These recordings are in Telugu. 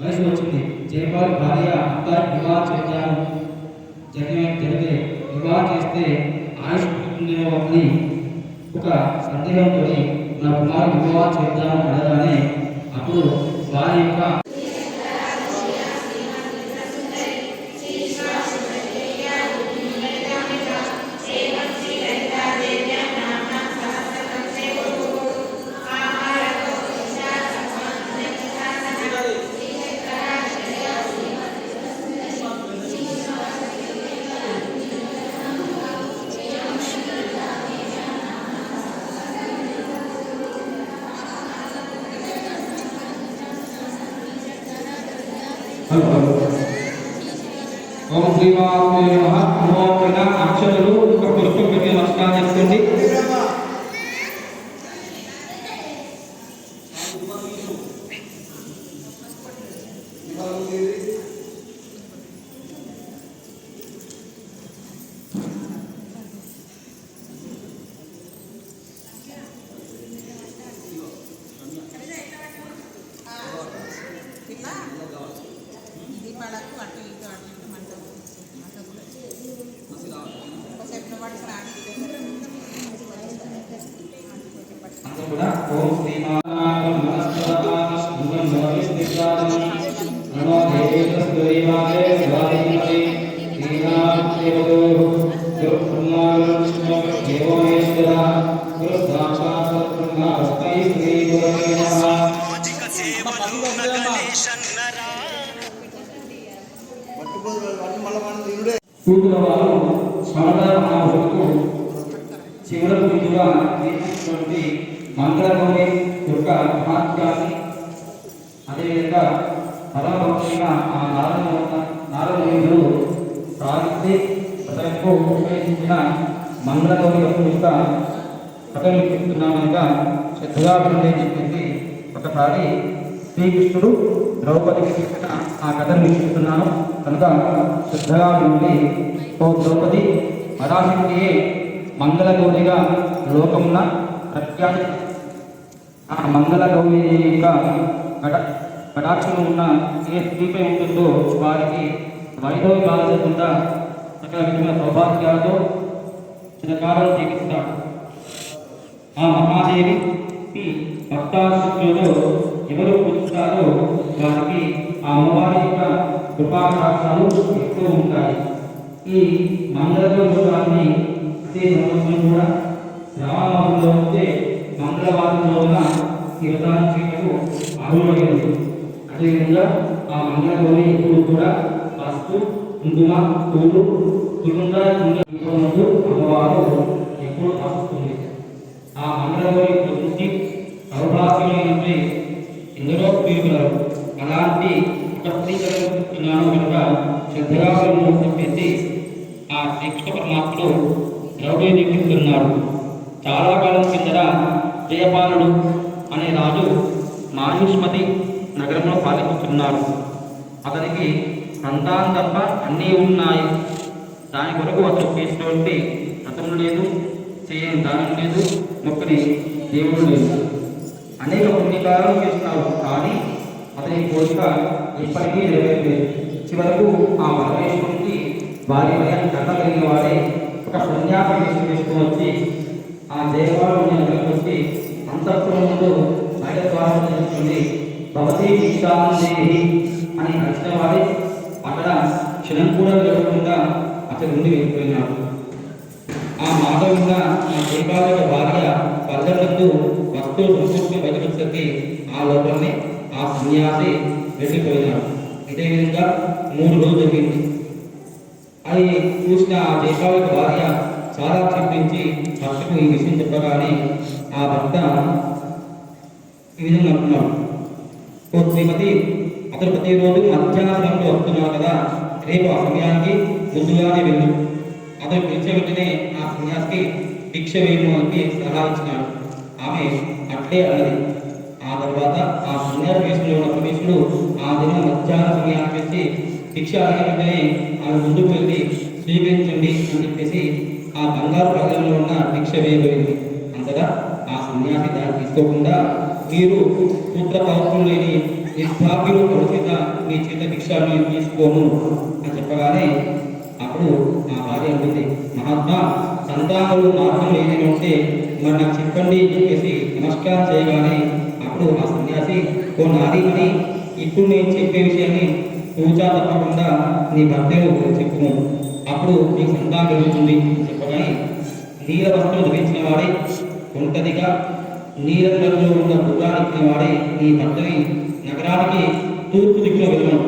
వయసు వచ్చింది భార్య అబ్బాయి వివాహం చేద్దాము జరిగిన జరిగే వివాహం చేస్తే ఆయుష్ పుట్టుతుందేమో అని ఒక సందేహంతో నా కుమారు వివాహం చేద్దాము అడగానే అప్పుడు వారి యొక్క ఓం శ్రీమాత్రే నమః ఓం పైన అక్షరులు ఒక పుష్పం పెట్టి నమస్కారం చేసుకోండి సూదుల వారు సమాధాన మహాభులకు ముందుగా నేర్చినటువంటి మంగళగౌరి యొక్క మహాత్యాన్ని అదేవిధంగా పరమభక్తులైన ఆ నారాయణ నారాయణుడు ప్రార్థి అతనికి ఉపయోగించిన మంగళగౌరి యొక్క కథలు చెప్తున్నామనగా శ్రద్ధగా ఉండే అని చెప్పేసి ఒకసారి శ్రీకృష్ణుడు ద్రౌపదికి చెప్పిన ఆ కథను చెప్తున్నాను. కనుక శ్రద్ధగా ఉండి ఓ ద్రౌపది పరాశక్తియే మంగళగౌరిగా లోకమున ప్రఖ్యాతి. ఆ మంగళగౌరి యొక్క కట కటాక్షం ఉన్న ఏ స్త్రీపై ఉంటుందో వారికి వైభవ బాధకుండా సకల విధమైన సౌభాగ్యాలతో చిరకాలం జీవిస్తాడు ఆ మహాదేవి ఈ భక్తాశుద్ధులు ఎవరు పూజిస్తారో వారికి ఆ అమ్మవారి యొక్క కృపాకాక్షాలు ఎక్కువ ఉంటాయి. ఈ మంగళగౌరవాన్ని ప్రతి సంవత్సరం కూడా శ్రావణంలో ఉంటే మంగళవారంలో ఉన్న ఈ వ్రతాన్ని చేయటకు అర్హులైనది అదేవిధంగా ఆ మంగళగౌరి ఎప్పుడు కూడా పసుపు కుంకుమ పూలు సుగంధ అమ్మవారు ఎప్పుడు వస్తుంది ఆ మంగళగౌరి ప్రకృతి సౌభాగ్యమైనది ఎందరో ప్రియులు అలాంటి ఒక కనుక శ్రద్ధగా ఆ శ్రీకృష్ణ పరమాత్ముడు ద్రౌపది చాలా కాలం కిందట జయపాలుడు అనే రాజు మాయుష్మతి నగరంలో పాలించుతున్నాడు. అతనికి సంతానం తప్ప అన్నీ ఉన్నాయి. దాని కొరకు అతను చేసినటువంటి వ్రతం లేదు చేయని దానం లేదు మొక్కని దేవుడు లేదు. అనేక పుణ్యకాలను చేస్తున్నారు కానీ అతని కోరిక ఇప్పటికీ నెరవేరలేదు. చివరకు ఆ పరమేశ్వరుడికి వారి పైన కథ కలిగిన వాడే ఒక సన్యాసం వేషం వేసుకుని వచ్చి ఆ దేవాలయం దగ్గరకు వచ్చి అంతఃపురం బయట ద్వారం జరుగుతుంది భవతి దీక్షాందేహి అని అడిచిన వాడే. అక్కడ క్షణం కూడా జరగకుండా అతని నుండి వెళ్ళిపోయినాడు ఆ మాధవంగా ఆ దీపావళి భార్య పల్లెలకు వస్తువు సంస్కృతి బయటకు ఆ లోపలనే ఆ సన్యాసి వెళ్ళిపోయినాడు. ఇదే విధంగా మూడు రోజులు జరిగింది. అది చూసిన ఆ దీపావళి భార్య చాలా చింతించి భక్తుకు ఈ విషయం చెప్పగానే ఆ భక్త ఈ విధంగా అంటున్నాడు. ఓ శ్రీమతి అతను ప్రతిరోజు మధ్యాహ్నంలో వస్తున్నాడు కదా రేపు ఆ సమయానికి ముందుగానే వెళ్ళు. అతను పిలిచే వెంటనే ఆ సన్యాసికి భిక్ష వేయము అని సలహా ఇచ్చినాడు. ఆమె అట్లే అన్నది. ఆ తర్వాత ఆ సన్యాసి వేషంలో ఉన్న ప్రవేశుడు ఆ దినం మధ్యాహ్న సమయానికి వచ్చి భిక్ష అడిగిన వెంటనే ఆమె ముందుకు వెళ్ళి స్వీకరించండి అని చెప్పేసి ఆ బంగారు ప్రజల్లో ఉన్న భిక్ష వేయబడింది అంతగా ఆ సన్యాసి దాన్ని తీసుకోకుండా మీరు పుత్ర పౌత్రులు లేని నిర్భాగ్యులు చేత మీ చేత భిక్షాన్ని తీసుకోను అని చెప్పగానే అప్పుడు నా భార్య అంటుంది మహాత్మా సంతానములు మార్గం ఏదైనా ఉంటే మరి నాకు చెప్పండి అని చెప్పేసి నమస్కారం చేయగానే అప్పుడు ఆ సన్యాసి ఓ నాది అని ఇప్పుడు నేను చెప్పే విషయాన్ని పూజా తప్పకుండా నీ భర్తను చెప్పుము. అప్పుడు నీకు సంతానం కలుగుతుంది చెప్పగానే నీల వస్త్రం ధరించిన వాడే ఒంటరిగా నీలం రంగులో ఉన్న గుర్రానికి వాడే నీ భర్తని నగరానికి తూర్పు దిక్కులో వెళ్ళను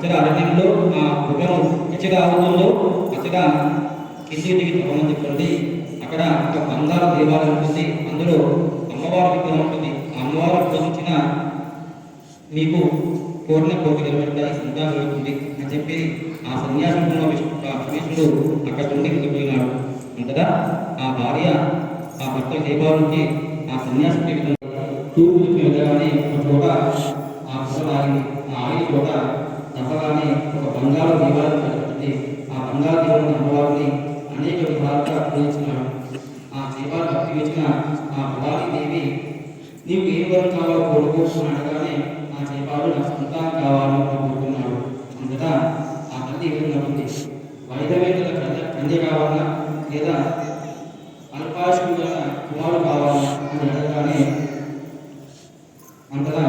అచట అరణ్యంలో ఆ గుర్రం ఎచ్చట అవుతుందో అచట కిందికి దిగి చెప్పండి అక్కడ ఒక బంగారు దేవాలయం ఉంటుంది అందులో అమ్మవారి విగ్రహం ఉంటుంది. ఆ అమ్మవారు పూజించిన మీకు కోరిన కోరిక నిలబెట్టాలి సంతానం కలుగుతుంది అని చెప్పి ఆ సన్యాసంలో విష్ణుడు అక్కడ నుండి వెళ్ళిపోయినాడు అంతటా ఆ భార్య ఆ భర్త దేవాలయంకి ఆ సన్యాసి తూర్పు దిక్కు వెళ్ళగానే ఒక చోట ఆ పుట్ట ఆగింది ఆ ఆగిన చోట తప్పగానే ఒక బంగారు దీవాలను కనబడింది ఆ బంగారు దేవాలయం అమ్మవారిని అనేక విధాలుగా పూజించినాడు. ఆ దీవాలు భక్తి ఇచ్చిన ఆ భవానీ దేవి నీవు ఏ వరం కావాలో కోరుకోవచ్చు అనగానే ఆ దీపాలు నా సొంతం కావాలి కోరుకున్నాడు అంతటా ఆ తల్లి ఈ విధంగా ఉంది వైద్యమైన కన్య కన్య కావాలా లేదా అల్పాయుష్కుడైన కుమారుడు కావాలా అని అడగగానే అంతటా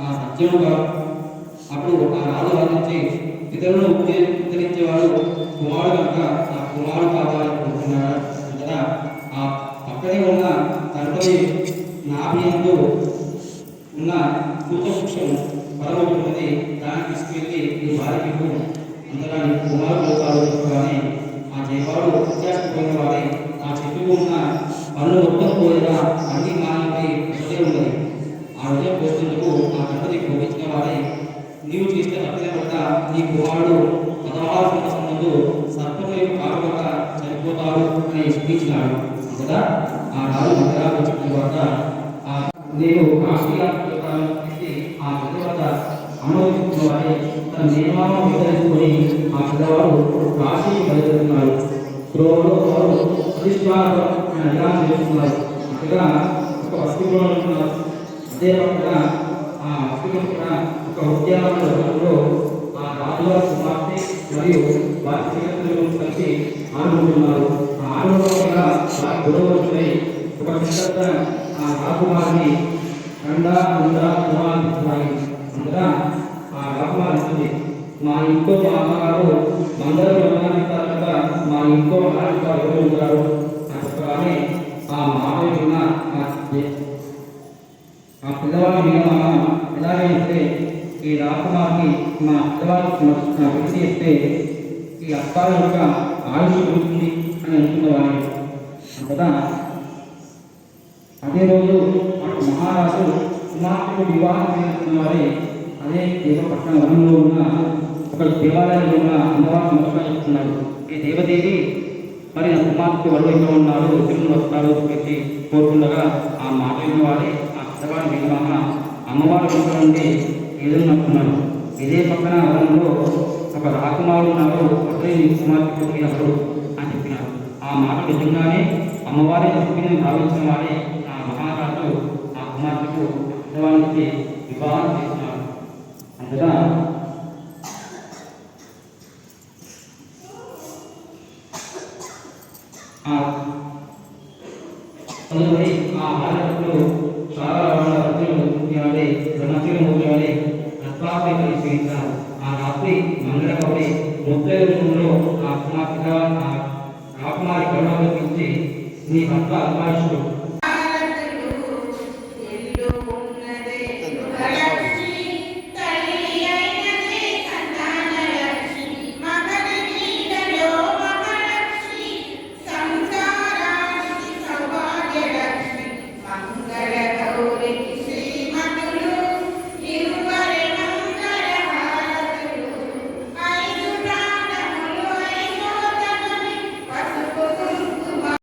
ఆ సత్యముగా అప్పుడు ఆ రాజు వాదించి ఇతరులను ఉద్దే- ఉద్ధరించేవాడు కుమారుడు కనుక ఆ కుమారుడు కావాలని కోరుకున్నాడు అంతటా ఆ పక్కనే ఉన్న తండ్రి నాభియందు ఉన్న కూతవృక్షం పరమవుతున్నది దాన్ని తీసుకెళ్ళి ఈ భార్యకు అంతగా నీ కుమారుడు కాదు ఆ జయవాడు వ్యత్యాసపోయిన వాడే. ఆ చెట్టుకు ఉన్న పనులు మొత్తం పోయేలా అన్ని మానవుడి ఒకటే ఉన్నది. ఆ విజయం పోస్తున్నందుకు ఆ తండ్రి కోపించిన వాడే. నీవు చేసిన తప్పిన వద్ద నీ కుమారుడు పదహారు సంవత్సరం ముందు సర్పం యొక్క కాలు వల్ల అనే స్పీచ్ నాడు కదా? ఆ రాజు మందిరాలు వచ్చిన తర్వాత ఆ నేను కాశీగా ఆ తర్వాత వద్ద అనుభవిస్తున్న వాడే తన నియమాలను వివరించుకొని ఆ పిల్లవాడు కాశీ బయలుదేరుతున్నాడు. త్రోవలో వారు అధిష్టానం అని నిరాశ చేస్తున్నారు. అక్కడ ఒక వస్తువులో ఉంటున్నారు. అదే పక్కన ఆ వస్తువు కూడా ఒక ఉద్యానవనంలో ఆ రాజుగారి కుమార్తె మరియు వారి స్నేహితులు కలిసి ఆడుకుంటున్నారు. ఆ ఆడుకోవడం వల్ల వారి గొడవ ఒక పెద్ద ఆ రాకుమారిని కండ ఉండ కుమారి అందుగా ఆ రాకుమారి ఉంటుంది మా ఇంట్లో మా అమ్మగారు మందరం వ్యవహరిస్తారంట మా ఇంట్లో ఆడపిల్ల ఎవరు ఉంటారు? అని చెప్పగానే ఆ మామయ్య ఉన్న ఆ పిల్లవాడి మీద ఎలాగైతే ఈ రాకుమార్ని మా అత్తవారు పెట్టి చెప్తే ఈ అబ్బాయి యొక్క ఆయుష్ పెరుగుతుంది అని అనుకున్నవాడు కదా అదే రోజు అటు మహారాజు కుమార్తెకు వివాహం చేసుకున్న వారే అదే దేవపట్నం వనంలో ఉన్న ఒక దేవాలయంలో ఉన్న అమ్మవారిని చెప్తున్నారు ఈ దేవదేవి మరి నా కుమార్తె వరుడు ఎక్కడ ఉన్నాడు ఎక్కడ వస్తాడు పెట్టి కోరుకుండగా ఆ మాట విన్నవాడే ఆ అత్తవారి వివాహ అమ్మవారి ఇంట్లో ఎదురునట్టున్నాడు ఇదే పక్కన వనంలో ఒక రాకుమారుడు ఉన్నారు అప్పుడే నీ కుమార్తె పుట్టినప్పుడు అని చెప్పినారు. ఆ మాట నిజంగానే అమ్మవారి చెప్పింది భావించిన వారే ఆ మహారాజు ఆ కుమార్తెకు పిల్లవాడికి వివాహం చేస్తున్నారు అంతటా ఆ తదుపరి ఆ చాలా రకాల ఆ కుమార్తెగా